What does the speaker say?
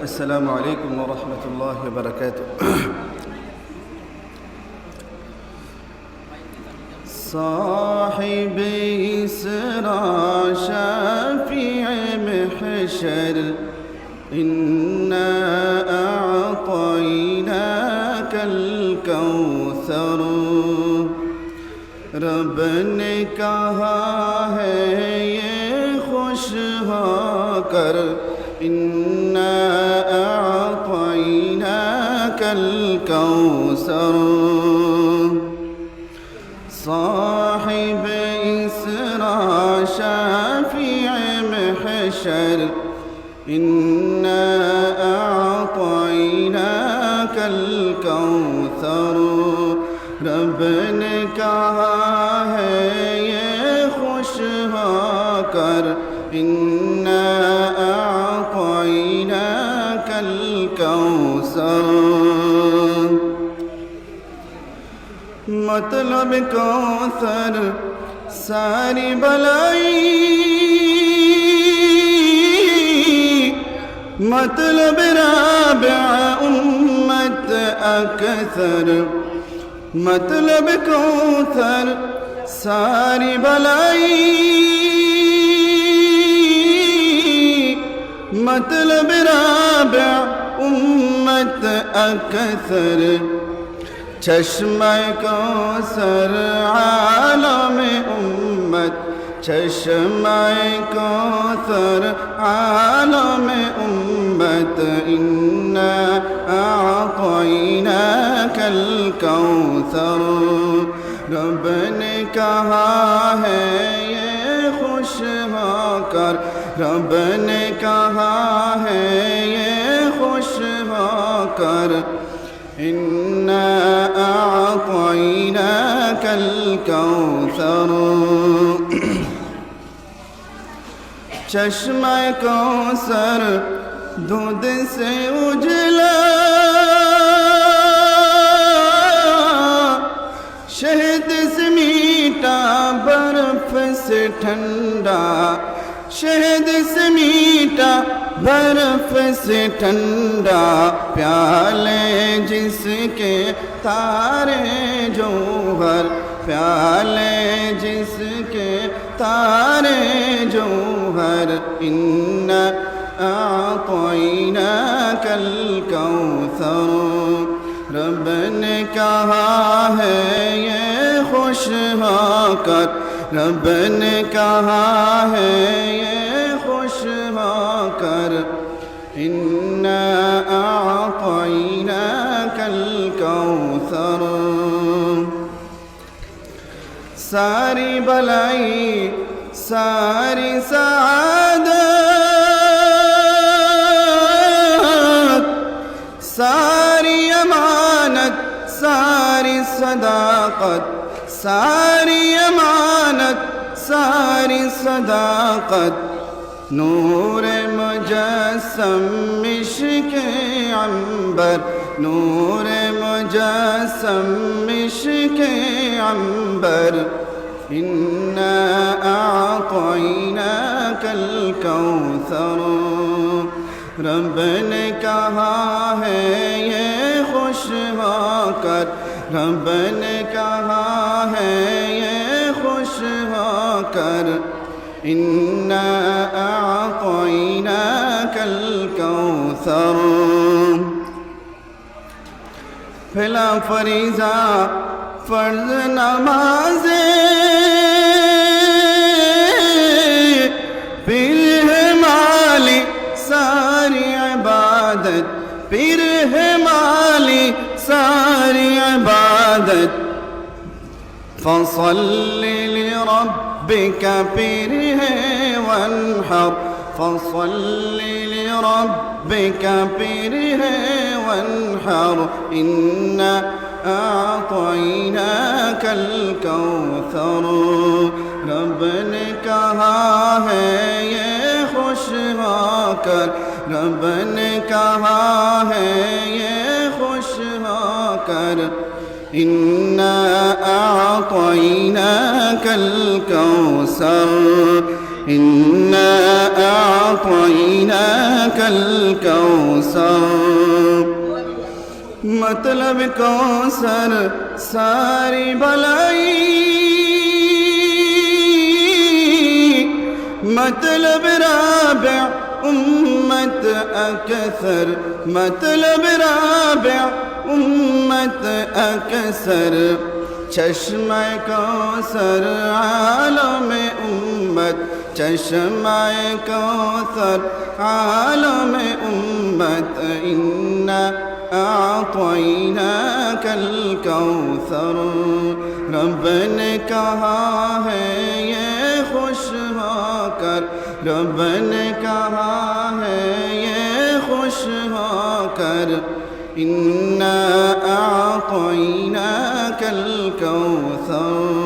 السلام عليكم ورحمة الله وبركاته. صاحب إسرى شافع محشر إنا أعطيناك الكوثر. رب نے کہا ہے یہ خوش کر إنا اعطیناک الکوثر صاحب اسرا شافع محشر. إنا اعطیناک الکوثر رب نے کہا ہے یہ خوش ہو إنا الکوثر مطلب کوثر ساری بلائی مطلب رابع امت اکثر مطلب کوثر ساری بلائی مطلب رابع امت اکثر چشمہ کوثر عالم امت چشمہ کوثر عالم امت أنا اعطیناک الکوثر رب نے کہا ہے، یہ خوش ہو کر۔ رب نے کہا ہے، یہ خوش ہو کر۔ إنا أعطيناك الكوثر چشمہ کوثر دودھ سے اجلا۔ ٹھنڈا، شہد سے میٹھا، برف سے ٹھنڈا، پیالے جس کے تارے جوہر پیالے جس کے تارے جوہر ان اعطیناک الکوثر رب نے کہا ہے، یہ خوش ہو کر رب نے کہا ہے یہ خوش ہو کر۔ أنا اعطیناک الکوثر۔ ساری بلائی ساری سعادت۔ ساری امانت ساری صداقت۔ ساری أمانت ساری صداقت. نور مجسم مشک عنبر. نور مجسم مشک عنبر. إنا أعطيناك الكوثر. رب نے کہا ہے یہ خوش ہو کر بن کہا ہے یہ خوش ہو کر؟ کل کوثر پھلا فریضہ فرض نماز مالی ساری عبادت. فصل لربك ہے وانحر. فصل لربك ہے وانحر. إنا أعطيناك الكوثر. کر رب نے کہا ہے یہ خوش الأكل إنا أعطيناك الكوثر إنا أعطيناك الكوثر. مطلب كوثر ساري بلاي مطلب رابع أمة أكثر مطلب رابع أمة أكثر چشم کوثر عالم امت چشم کوثر عالم امت انا اعطيناك الكوثر. رب نے کہا ہے یہ خوش ہو کر رب نے کہا ہے یہ خوش ہو کر إنا أعطيناك الكوثر